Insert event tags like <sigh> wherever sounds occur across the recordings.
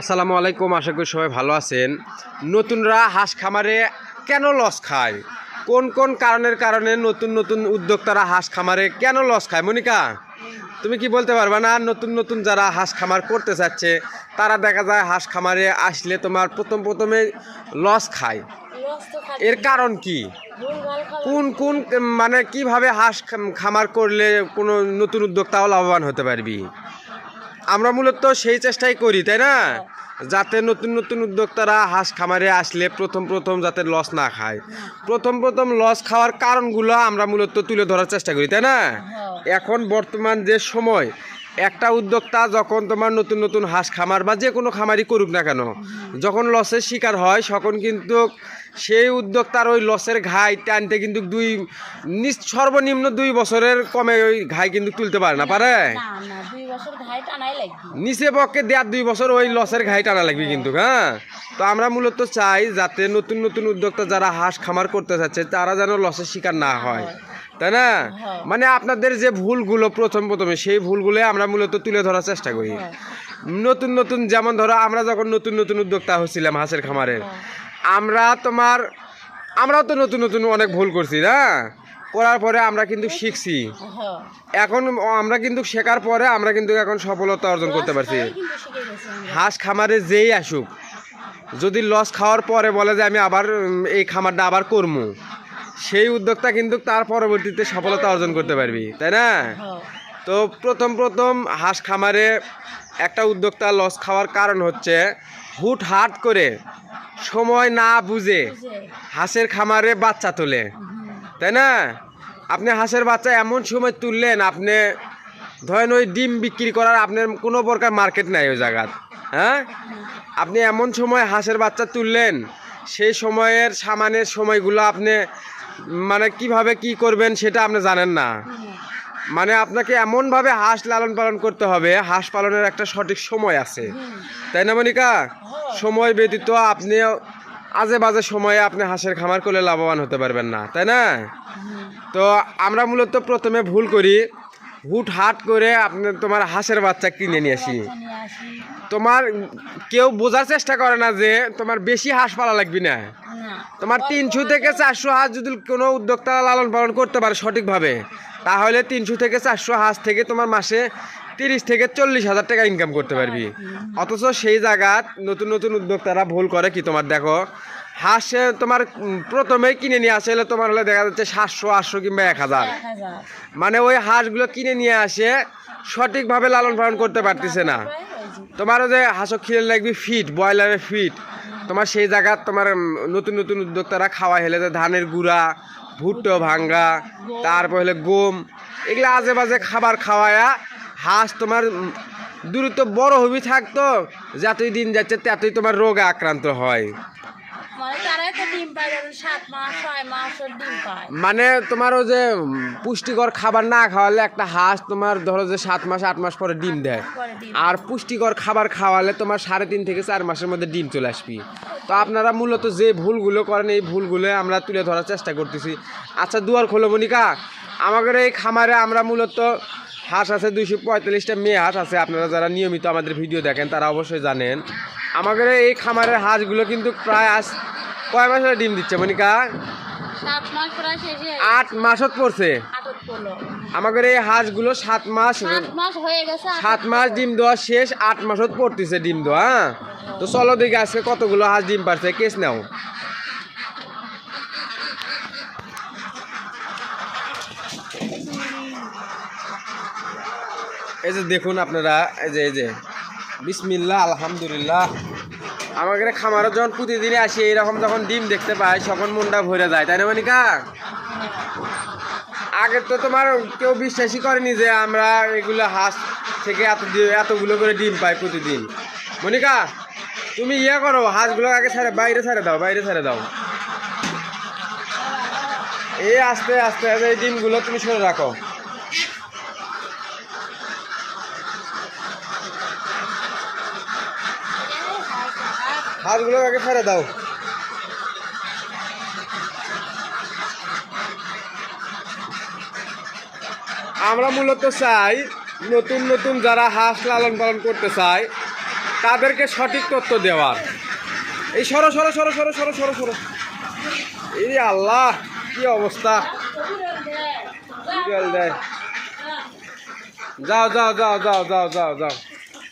আসসালামু আলাইকুম আশা করি সবাই ভালো আছেন। নতুনরা হাঁস খামারে কেন লস খায়? কোন কোন কারণের কারণে নতুন নতুন উদ্যোক্তারা হাঁস খামারে কেন লস খায়? মনিকা তুমি কি বলতে পারবা না? নতুন নতুন যারা হাঁস খামার করতে চাচ্ছে তারা দেখা যায় হাঁস খামারে আসলে তোমার প্রথম প্রথমে লস খায়। এর কারণ কি? কোন কোন মানে কীভাবে হাঁস খামার করলে কোনো নতুন উদ্যোক্তাও লাভবান হতে পারবি? আমরা মূলত সেই চেষ্টাই করি, তাই না? যাতে নতুন নতুন উদ্যোক্তারা হাঁস খামারে আসলে প্রথম প্রথম যাতে লস না খায়। প্রথম প্রথম লস খাওয়ার কারণগুলো আমরা মূলত তুলে ধরার চেষ্টা করি, তাই না? এখন বর্তমান যে সময়, একটা উদ্যোক্তা যখন তোমার নতুন নতুন হাঁস খামার বা যে কোনো খামারই করুক না কেন, যখন লসের শিকার হয়, তখন কিন্তু সেই উদ্যোক্তার ওই লসের ঘাই টানতে কিন্তু দুই সর্বনিম্ন দুই বছরের কমে ওই ঘাই কিন্তু তুলতে পারে না পারে? নিচে পক্ষে দেড় দুই বছর ওই লসের ঘাই টানা লাগবে কিন্তু হ্যাঁ? তো আমরা মূলত চাই যাতে নতুন নতুন উদ্যোক্তা যারা হাঁস খামার করতে চাচ্ছে তারা যেন লসের শিকার না হয়। তাই না। মানে আপনাদের যে ভুলগুলো প্রথম প্রথমে সেই ভুলগুলো আমরা মূলত তুলে ধরার চেষ্টা করি। নতুন নতুন যেমন ধরো আমরা যখন নতুন নতুন উদ্যোক্তা হচ্ছিলাম হাঁসের খামারের আমরা তোমার আমরাও তো নতুন নতুন অনেক ভুল করছি না? করার পরে আমরা কিন্তু শিখছি। এখন আমরা কিন্তু শেখার পরে আমরা কিন্তু এখন সফলতা অর্জন করতে পারছি। হাঁস খামারে যেই আসুক যদি লস খাওয়ার পরে বলে যে আমি আবার এই খামারটা আবার করব সেই উদ্যোক্তা কিন্তু তার পরবর্তীতে সফলতা অর্জন করতে পারবি তাই না? হ্যাঁ। তো প্রথম প্রথম হাঁস খামারে একটা উদ্যোক্তা লস খাওয়ার কারণ হচ্ছে হুট হাট করে সময় না বুঝে হাঁসের খামারে বাচ্চা তোলে। তাই না? আপনি হাঁসের বাচ্চা এমন সময় তুললেন, আপনি ধরেন ওই ডিম বিক্রি করার আপনার কোনো প্রকার মার্কেট নাই ওই জায়গার হ্যাঁ? আপনি এমন সময় হাঁসের বাচ্চা তুললেন, সেই সময়ের সামানের সময়গুলো আপনি মানে কীভাবে কি করবেন সেটা আপনি জানেন না। মানে আপনাকে এমনভাবে হাঁস লালন পালন করতে হবে, হাঁস পালনের একটা সঠিক সময় আছে। তাই না, মনিকা? সময় ব্যতীত আপনি আজে বাজে সময়ে আপনি হাঁসের খামার করলে লাভবান হতে পারবেন না, তাই না? তো আমরা মূলত প্রথমে ভুল করি। হুট হাট করে আপনি তোমার হাঁসের বাচ্চা কিনে নিয়ে আসি। তোমার কেউ বোঝার চেষ্টা করে না যে তোমার বেশি হাঁস পালা লাগবে না। তোমার তিনশো থেকে চারশো হাঁস যদি কোনো উদ্যোক্তা লালন পালন করতে পারে সঠিকভাবে। তাহলে তিনশো থেকে চারশো হাঁস থেকে তোমার মাসে তিরিশ থেকে চল্লিশ হাজার টাকা ইনকাম করতে পারবি। অথচ সেই জায়গাত নতুন নতুন উদ্যোক্তারা ভুল করে কি তোমার? দেখো হাঁস তোমার উম, প্রথমেই কিনে নিয়ে আসে হলে তোমার হলে দেখা যাচ্ছে সাতশো আটশো কিংবা এক হাজার। মানে ওই হাঁসগুলো কিনে নিয়ে আসে সঠিকভাবে লালন পালন করতে পারতেছে না। প্রায় ওই যে তোমারও যে হাঁসও খিলে লাগবে ফিট ব্রয়লারের ফিট তোমার সেই জায়গার তোমার নতুন নতুন উদ্যোক্তারা খাওয়া হেলে যে ধানের গুঁড়া ভুট্টো ভাঙ্গা, তারপর হলে গম। এগুলো আজে বাজে খাবার খাওয়ায়া হাঁস তোমার দূরত্ব বড় হবি থাকতো, যতই দিন যাচ্ছে ততই তোমার রোগে আক্রান্ত হয়। মানে মানে তোমারও যে পুষ্টিকর খাবার না খাওয়ালে একটা হাঁস তোমার ধরো যে সাত মাস, আট মাস পরে ডিম দেয়। আর পুষ্টিকর খাবার খাওয়ালে তোমার সাড়ে তিন থেকে চার মাসের মধ্যে ডিম চলে আসবি। তো আপনারা মূলত যে ভুলগুলো করেন, এই ভুলগুলো আমরা তুলে ধরার চেষ্টা করতেছি। আচ্ছা দুয়ার খোলো মনিকা। আমাদের এই খামারে আমরা মূলত হাঁস আছে দুইশো পঁয়তাল্লিশটা মেয়ে হাঁস আছে। আপনারা যারা নিয়মিত আমাদের ভিডিও দেখেন, তারা অবশ্যই জানেন। আমাদের এই খামারের হাঁসগুলো কিন্তু প্রায় আজ কয় মাসে ডিম দিচ্ছে মনিকা? আট মাসত পড়ছে? আমাদের এই হাঁসগুলো সাত মাস সাত মাস হয়ে গেছে সাত মাস ডিম দেওয়া শেষ আট মাসত পড়তেছে ডিম দেওয়া হ্যাঁ? তো চলো দেখি আজকে কতগুলো হাঁস ডিম পারছে কেস নাও। এই যে দেখুন আপনারা এই যে এই যে। বিসমিল্লাহ আলহামদুলিল্লাহ। আমাদের খামারও যখন প্রতিদিনই আসি, এইরকম যখন ডিম দেখতে পাই তখন মনটা ভরে যায়, তাই না মানিকা? আগে তো তোমার কেউ বিশ্বাসই করেনি যে আমরা এগুলো হাঁস থেকে এত এতগুলো করে ডিম পাই প্রতিদিন। মনিকা, তুমি ইয়ে করো, হাঁসগুলো আগে ছেড়ে, বাইরে ছেড়ে দাও, বাইরে ছেড়ে দাও। এই আস্তে আস্তে আস্তে এই ডিমগুলো তুমি সরে রাখো। হাঁসগুলো আগে ছেড়ে দাও। আমরা মূলত চাই নতুন নতুন যারা হাঁস লালন পালন করতে চায় তাদেরকে সঠিক তথ্য দেওয়ার। এই সরো সরো সরো সরো সরো সরো সরো। এই আল্লাহ কি অবস্থা? দেয় যাও যাও যাও যাও যাও যাও যাও।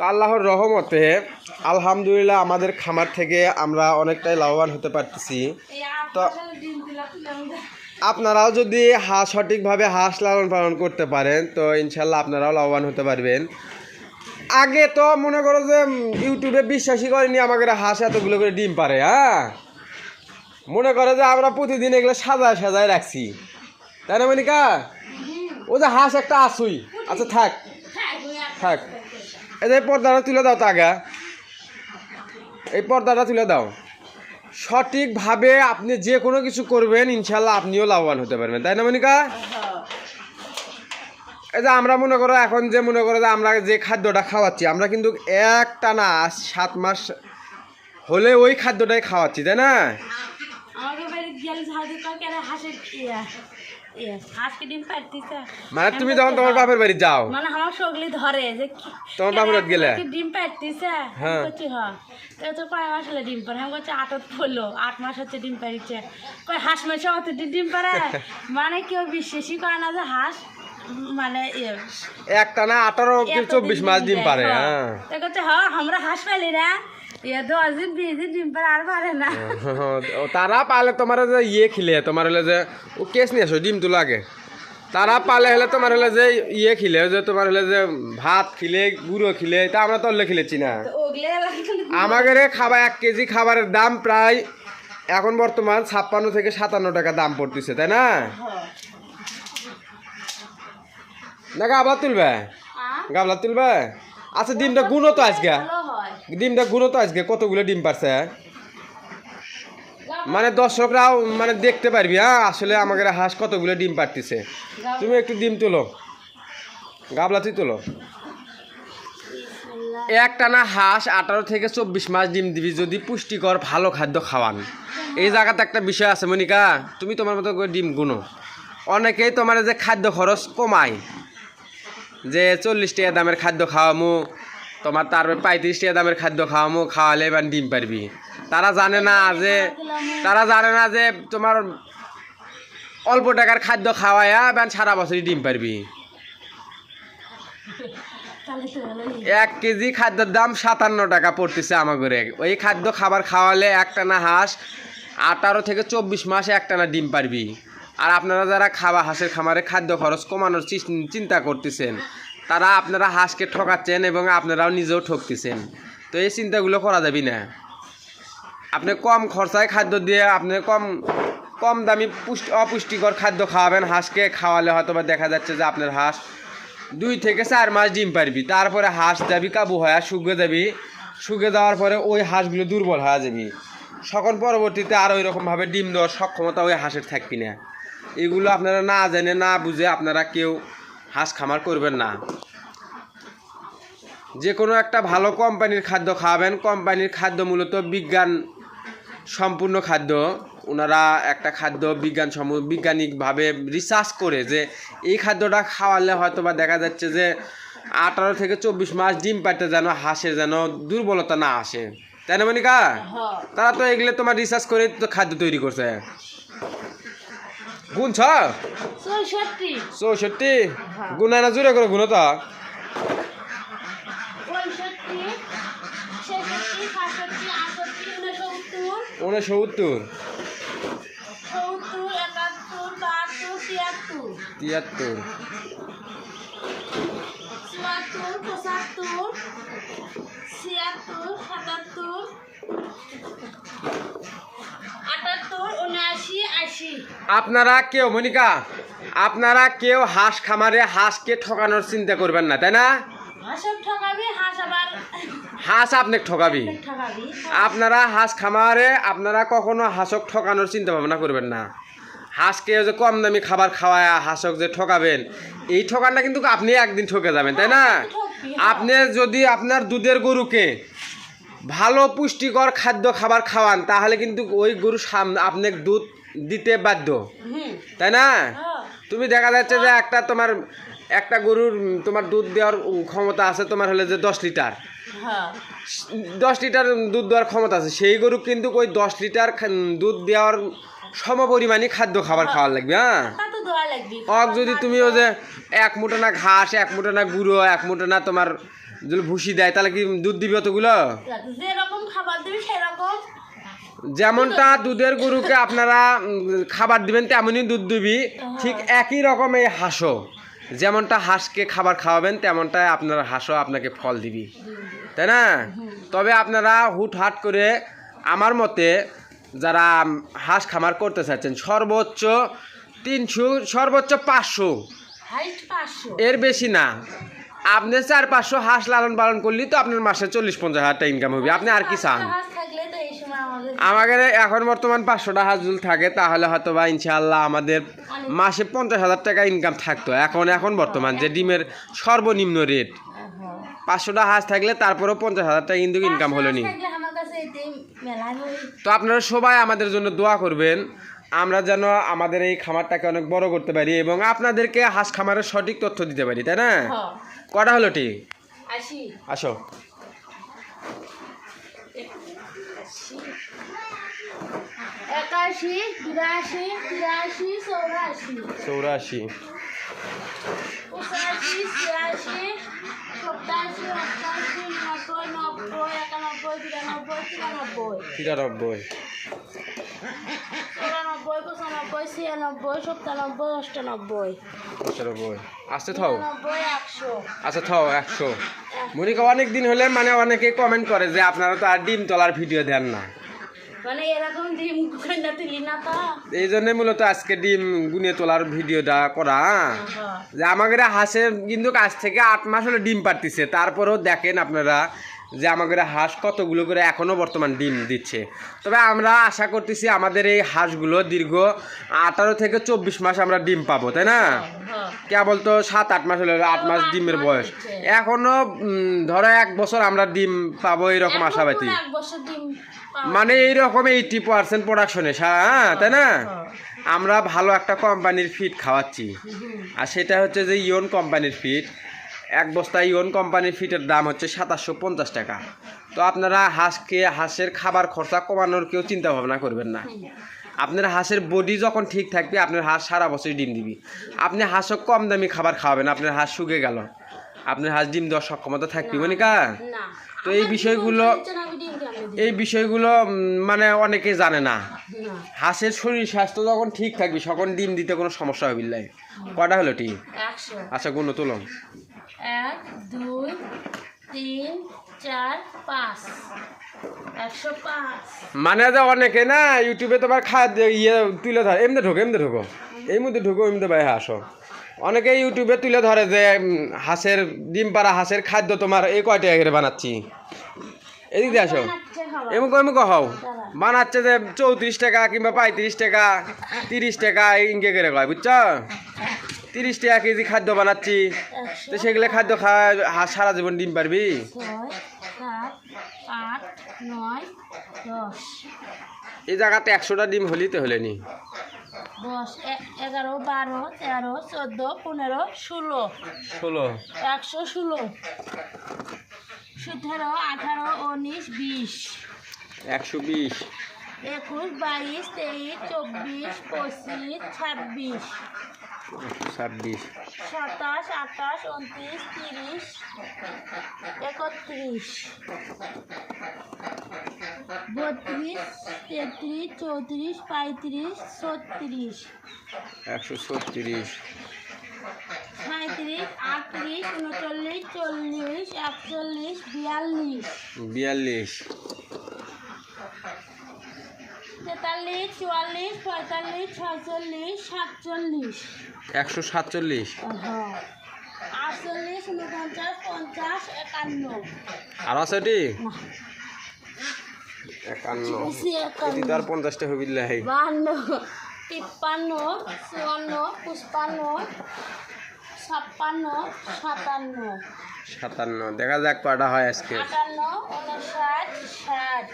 তো আল্লাহর রহমতে আলহামদুলিল্লাহ আমাদের খামার থেকে আমরা অনেকটাই লাভবান হতে পারতেছি। তো- আপনারাও যদি হাঁস সঠিকভাবে হাঁস লালন পালন করতে পারেন তো ইনশাল্লাহ আপনারাও লাভবান হতে পারবেন। আগে তো মনে করো যে ইউটিউবে বিশ্বাসই করেনি আমাকে হাঁস এতগুলো করে ডিম পারে হ্যাঁ? মনে করে যে আমরা প্রতিদিন এগুলো সাজায় সাজায় রাখছি। তাই না মনিকা? ও যে হাঁস একটা আসুই আচ্ছা থাক। থাক। এই পর্দাটা তুলে দাও তাগা এই পর্দাটা তুলে দাও। সঠিকভাবে আপনি যে কোনো কিছু করবেন ইনশাল্লাহ আপনিও লাভবান হতে পারবেন। তাই না, মনিকা? এই যে আমরা মনে করো, এখন যে মনে করো যে আমরা যে খাদ্যটা খাওয়াচ্ছি, আমরা কিন্তু একটা না সাত মাস হলে ওই খাদ্যটাই খাওয়াচ্ছি, তাই না? মানে তুমি যখন তোমার বাপের বাড়ি যাও। মানে আমার সগলি ধরে যে তোমার বাপের বাড়ি গেলে? ডিম পারতিছে হ্যাঁ। করছি হ। তো তো কয় মাস হলে ডিম পারে আমি আটত পড়ল আট মাস হচ্ছে ডিম পারিছে কয় হাঁস মাসে অত ডিম <laughs> পারে মানে কেউ বিশ্বাসই করে না যে হাঁস মানে ইয়ে। একটা না আঠারো চব্বিশ মাস ডিম পারে হ্যাঁ। হ্যাঁ। তো করছে হ আমরা হাঁস পালি না? তারা পালে তোমার যে ইয়ে খিলে তোমার হলে যে ও কেস নিয়ে আসো ডিম তো লাগে। তারা পালে হলে তোমার হলে যে ইয়ে খিলে যে তোমার হলে যে ভাত খিলে গুঁড়ো খিলে তা আমরা তো হলে খিলেছি না আমাদের খাবার এক কেজি খাবারের দাম প্রায় এখন বর্তমান ছাপ্পান্ন থেকে সাতান্ন টাকা দাম পড়তেছে তাই না? না গাবলা তুলবে। গাবলা তুলবে। আচ্ছা ডিমটা গুণো তো আজকে ডিমটা গুণো তো আজকে, কতগুলো ডিম পারছে মানে দর্শকরাও মানে দেখতে পারবি হ্যাঁ? আসলে আমাদের হাঁস কতগুলো ডিম পারতেছে। তুমি একটু ডিম তোলো। গাবলা তুই তোলো একটানা হাঁস আঠারো থেকে চব্বিশ মাস ডিম দিবি, যদি পুষ্টিকর ভালো খাদ্য খাওয়ান। এই জায়গাতে একটা বিষয় আছে, মনিকা, তুমি তোমার মতো করে ডিম গুনো। অনেকেই তোমার যে খাদ্য খরচ কমায়, যে চল্লিশ টাকা দামের খাদ্য খাওয়ামু তোমার তারপরে পঁয়ত্রিশ টাকা দামের খাদ্য খাওয়ামু খাওয়ালে এবার ডিম পারবি। তারা জানে না যে তারা জানে না যে তোমার অল্প টাকার খাদ্য খাওয়ায়া এবার সারা বছরই ডিম পারবি। এক কেজি খাদ্যের দাম সাতান্ন টাকা পড়তেছে আমাদের ওই খাদ্য খাবার খাওয়ালে একটানা হাঁস আঠারো থেকে চব্বিশ মাস একটানা ডিম পারবি। আর আপনারা যারা খাওয়া হাঁসের খামারে খাদ্য খরচ কমানোর চিন্তা করতেছেন তারা আপনারা হাঁসকে ঠকাচ্ছেন এবং আপনারাও নিজেও ঠকতেছেন। তো এই চিন্তাগুলো করা যাবে না। আপনি কম খরচায় খাদ্য দিয়ে আপনি কম কম দামি পুষ্টি, অপুষ্টিকর খাদ্য খাওয়াবেন। হাঁসকে খাওয়ালে হয়তো বা দেখা যাচ্ছে যে আপনার হাঁস দুই থেকে চার মাস ডিম পারবি। তারপরে হাঁস যাবি কাবু হয়ে শুকে যাবি। শুকে যাওয়ার পরে ওই হাঁসগুলো দুর্বল হয়ে যাবি। সকল পরবর্তীতে আর ওই রকমভাবে ডিম দেওয়ার সক্ষমতা ওই হাঁসের থাকবি না। এগুলো আপনারা না জেনে, না বুঝে আপনারা কেউ হাঁস খামার করবেন না। যে কোনো একটা ভালো কোম্পানির খাদ্য খাওয়াবেন। কোম্পানির খাদ্য মূলত বিজ্ঞান সম্পূর্ণ খাদ্য। ওনারা একটা খাদ্য বিজ্ঞান সম বৈজ্ঞানিকভাবে রিসার্চ করে যে এই খাদ্যটা খাওয়ালে হয়তো বা দেখা যাচ্ছে যে আঠারো থেকে চব্বিশ মাস ডিম পাইতে যেন হাঁসের যেন দুর্বলতা না আসে। তাই না মনিকা? হ্যাঁ। তারা তো এগুলো তোমার রিসার্চ করে তো খাদ্য তৈরি করছে। গুণ ছ চৌষট্টি না করে গুণ তো উনসত্তর। বাহাত্তর তিয়াত্তর। তিয়াত্তর। চুয়াত্তর পঁচাত্তর ছিয়াত্তর সাতাত্তর আটাত্তর উনআশি আশি। আপনারা কেউ মনিকা? আপনারা কেউ হাঁস খামারে হাঁসকে ঠকানোর চিন্তা করবেন না তাই না? হাঁস আপনি ঠকাবি আপনারা হাঁস খামারে আপনারা কখনো হাঁসক ঠকানোর চিন্তা ভাবনা করবেন না। হাঁসকে যে কম দামি খাবার খাওয়ায় হাঁসক যে ঠকাবেন এই ঠকানটা কিন্তু আপনি একদিন ঠকে যাবেন তাই না? আপনি যদি আপনার দুধের গরুকে ভালো পুষ্টিকর খাদ্য খাবার খাওয়ান তাহলে কিন্তু ওই গরু সামনে আপনি দুধ দিতে বাধ্য। তাই না? হ্যাঁ। তুমি দেখা যাচ্ছে যে একটা তোমার একটা গরুর তোমার দুধ দেওয়ার ক্ষমতা আছে তোমার হলে যে দশ লিটার। হ্যাঁ। দশ লিটার দুধ দেওয়ার ক্ষমতা আছে। সেই গরু কিন্তু ওই দশ লিটার দুধ দেওয়ার সম পরিমাণই খাদ্য খাবার খাওয়ার লাগবে হ্যাঁ। অক যদি তুমি ওই যে এক মুঠো না ঘাস এক মুঠো না গুঁড়ো এক মুঠো না তোমার যদি ভুসি দেয় তাহলে কি দুধ দিবে অতগুলো? যেরকম খাবার দিবি সেরকম যেমনটা দুধের গরুকে আপনারা খাবার দিবেন তেমনই দুধ দিবি। ঠিক একই রকম এই হাঁসও। যেমনটা হাঁসকে খাবার খাওয়াবেন তেমনটাই আপনার হাঁসও আপনাকে ফল দিবি। তাই না? তবে আপনারা হুটহাট করে আমার মতে যারা হাঁস খামার করতে চাচ্ছেন সর্বোচ্চ তিনশো সর্বোচ্চ পাঁচশো। এর বেশি না। আপনি চার পাঁচশো হাঁস লালন পালন করলেই তো আপনার মাসে চল্লিশ পঞ্চাশ হাজার টাকা ইনকাম হবে। আপনি আর কি চান হাঁস থাকলে তো এই সময় আমাদের এখন বর্তমান পাঁচশোটা হাঁস যদি থাকে তাহলে হয়তো বা ইনশাআল্লাহ আমাদের মাসে পঞ্চাশ হাজার টাকা ইনকাম থাকতো। এখন এখন বর্তমান যে ডিমের সর্বনিম্ন রেট হ্যাঁ। পাঁচশোটা হাঁস থাকলে তারপরেও পঞ্চাশ হাজার টাকা কিন্তু ইনকাম হলো নি। তো আপনারা সবাই আমাদের জন্য দোয়া করবেন আমরা যেন আমাদের এই খামারটাকে অনেক বড় করতে পারি এবং আপনাদেরকে হাঁস খামারের সঠিক তথ্য দিতে পারি তাই না? কটা হলো ঠিক আসি আসো একাশি বিরাশি তিরাশি চৌরাশি। চৌরাশি। পঁচাশি ছিয়াশি সপ্তাশি অষ্টাশি নব্বই নব্বই একানব্বই বিরানব্বই তিরানব্বই তিরানব্বই। চৌরানব্বই পঁচানব্বই ছিয়ানব্বই সপ্তানব্বই অষ্টানব্বই। আসতে থাও। একশো। আচ্ছা থাও একশো। মনিকা অনেক দিন হলে মানে অনেকে কমেন্ট করে যে আপনারা তো আর ডিম তোলার ভিডিও দেন না। মানে এরকম ডিম কন্যা তুলি না তো। এই জন্যই মূলত আজকে ডিম গুনে তোলার ভিডিওটা করা হ্যাঁ? হ্যাঁ। যে আমাদের হাঁসে কিন্তু আজ থেকে আট মাস হলে ডিম পারতেছে তারপরেও দেখেন আপনারা যে আমাদের হাঁস কতগুলো করে এখনও বর্তমান ডিম দিচ্ছে। তবে আমরা আশা করতেছি আমাদের এই হাঁসগুলো দীর্ঘ আঠারো থেকে চব্বিশ মাস আমরা ডিম পাবো তাই না? হ্যাঁ। কেবল তো সাত আট মাস হলো আট মাস ডিমের বয়স। এখনও ধরো এক বছর আমরা ডিম পাবো এরকম আশাবাদী। মানে এইরকম এইটি পার্সেন্ট প্রোডাকশনে হ্যাঁ তাই না? আমরা ভালো একটা কোম্পানির ফিড খাওয়াচ্ছি। আর সেটা হচ্ছে যে ইয়ন কোম্পানির ফিড এক বস্তা ইয়ন কোম্পানির ফিটের দাম হচ্ছে সাতাশশো পঞ্চাশ টাকা। তো আপনারা হাঁসকে হাঁসের খাবার খরচা কমানোর কেউ চিন্তা ভাবনা করবেন না। আপনার হাঁসের বডি যখন ঠিক থাকবে আপনার হাঁস সারা বছর ডিম দিবি। আপনি হাঁসও কম দামি খাবার খাওয়াবেন আপনার হাঁস শুকে গেল। আপনার হাঁস ডিম দেওয়ার সক্ষমতা থাকবে মনিকা? না। তো এই বিষয়গুলো এই বিষয়গুলো মানে অনেকে জানে না। হাঁসের শরীর স্বাস্থ্য যখন ঠিক থাকবে তখন ডিম দিতে কোনো সমস্যা হবে না। কটা হলো ঠিক আচ্ছা গুণ তুলো। এক দুই তিন চার পাঁচ। একশো পাঁচ। মানে যে অনেকে না ইউটিউবে তোমার খাদ্য ইয়ে তুলে ধরে। এমনি ঢোকো এমনি ঢোকো। এই মধ্যে ঢোকো এমনি ভাই আসো। অনেকে ইউটিউবে তুলে ধরে যে হাঁসের ডিম পাড়া হাঁসের খাদ্য তোমার এই কয়টা করে বানাচ্ছি। এদিক দিয়ে আসো। এমুক। এমন এমন বানাচ্ছে যে চৌত্রিশ টাকা কিংবা পঁয়ত্রিশ টাকা তিরিশ টাকা ইনকে করে কয় বুঝছ? তিরিশ টাকা কেজি খাদ্য বানাচ্ছি। তো সেগুলো খাদ্য খাওয়া সারা জীবন ডিম পারবি এই জায়গাতে একশোটা ডিম হলি তো হলে নি দশ এগারো বারো তেরো চোদ্দ পনেরো ষোলো। ষোলো। একশো ষোলো। সতেরো আঠারো উনিশ বিশ। একশো বিশ। একুশ বাইশ তেইশ চব্বিশ পঁচিশ ছাব্বিশ। ছাব্বিশ। সাতাশ আঠাশ উনত্রিশ তিরিশ একত্রিশ। বত্রিশ তেত্রিশ চৌত্রিশ পঁয়ত্রিশ ছত্রিশ। একশো ছত্রিশ। সাঁত্রিশ আটত্রিশ উনচল্লিশ চল্লিশ একচল্লিশ বিয়াল্লিশ। বিয়াল্লিশ। তেতাল্লিশ চুয়াল্লিশ পঁয়তাল্লিশ ছয়চল্লিশ সাতচল্লিশ। একশো সাতচল্লিশ। হ্যাঁ। আটচল্লিশ উনপঞ্চাশ পঞ্চাশ একান্ন। আর আছে এটি একান্ন পঞ্চাশটা হবি বাহান্ন তিপ্পান্ন চুয়ান্ন পুষ্পান্ন ছাপ্পান্ন সাতান্ন। সাতান্ন। দেখা যাক কটা হয় আজকে। আটান্ন উনষাট ষাট।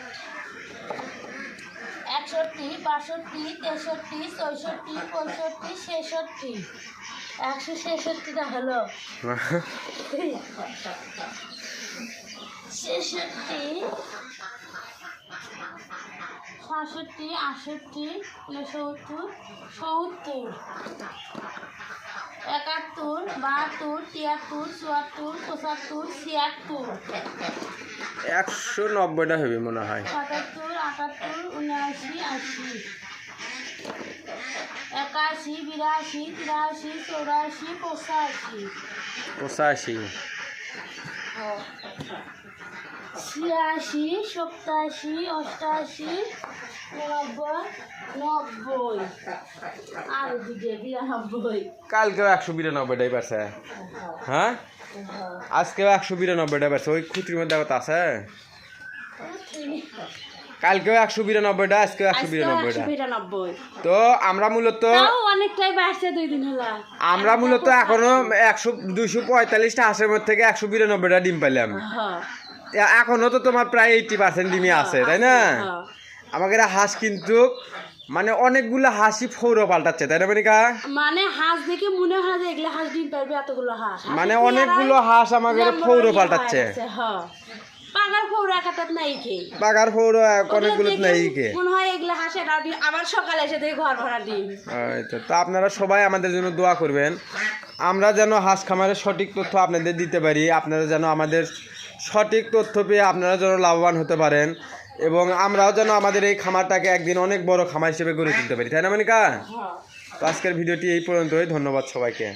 একষট্টি বাষট্টি তেষট্টি চৌষট্টি পঁয়ষট্টি ছেষট্টি। একশো ছেষট্টিটা হলো। ছেষট্টি সাতষট্টি আষট্টি উনসত্তর সত্তর। একাত্তর বাহাত্তর তিয়াত্তর চুয়াত্তর পঁচাত্তর ছিয়াত্তর। একশো নব্বইটা হবে মনে হয়। সাতাত্তর আটাত্তর উনআশি আশি। একাশি বিরাশি তিরাশি চৌরাশি পঁচাশি। পঁচাশি। ছিয়াশি সপ্তাশি অষ্টাশি নব্বই নব্বই। আর দিকে বিরানব্বই। কালকেও একশো বিরানব্বইটাই পারছে হ্যাঁ? আজকেও একশো বিরানব্বইটা পারছে ওই খুঁটির মধ্যে আছে। কালকেও একশো বিরানব্বইটা আজকেও একশো বিরানব্বইটা। তো আমরা মূলত অনেকটাই বাড়ছে দুই দিন হলো। আমরা মূলত এখনও একশো দুইশো পঁয়তাল্লিশটা হাঁসের মধ্যে থেকে একশো বিরানব্বইটা ডিম পাইলাম। হ্যাঁ। এখনও তো তোমার প্রায় এইটি পার্সেন্ট ডিমই আছে তাই না? হ্যাঁ। আমাদের হাঁস কিন্তু মানে অনেকগুলো হাসি ফৌর পাল্টাচ্ছে তাই না মনিকা? মানে হাঁস দেখে মনে হয় যে এগুলো হাঁস ডিম পারবে এতগুলো হাঁস। মানে অনেকগুলো হাঁস আমাদের ফৌর ইয়ে পাল্টাচ্ছে। হ্যাঁ। পাগার ফৌর নাই ফৌর অনেকগুলো ওগুলো কে মনে হয় এগুলো হাঁসের আর আবার সকালে এসে দেখি ঘর ভরা ডিম এই তো তো আপনারা সবাই আমাদের জন্য দোয়া করবেন। আমরা যেন হাঁস খামারের সঠিক তথ্য আপনাদের দিতে পারি আপনারা যেন আমাদের সঠিক তথ্য পেয়ে আপনারা যেন লাভবান হতে পারেন এবং আমরাও যেন আমাদের এই খামারটাকে একদিন অনেক বড় খামার হিসেবে গড়ে তুলতে পারি। তাই না মনিকা? হ্যাঁ। তো আজকের ভিডিওটি এই পর্যন্তই ধন্যবাদ সবাইকে।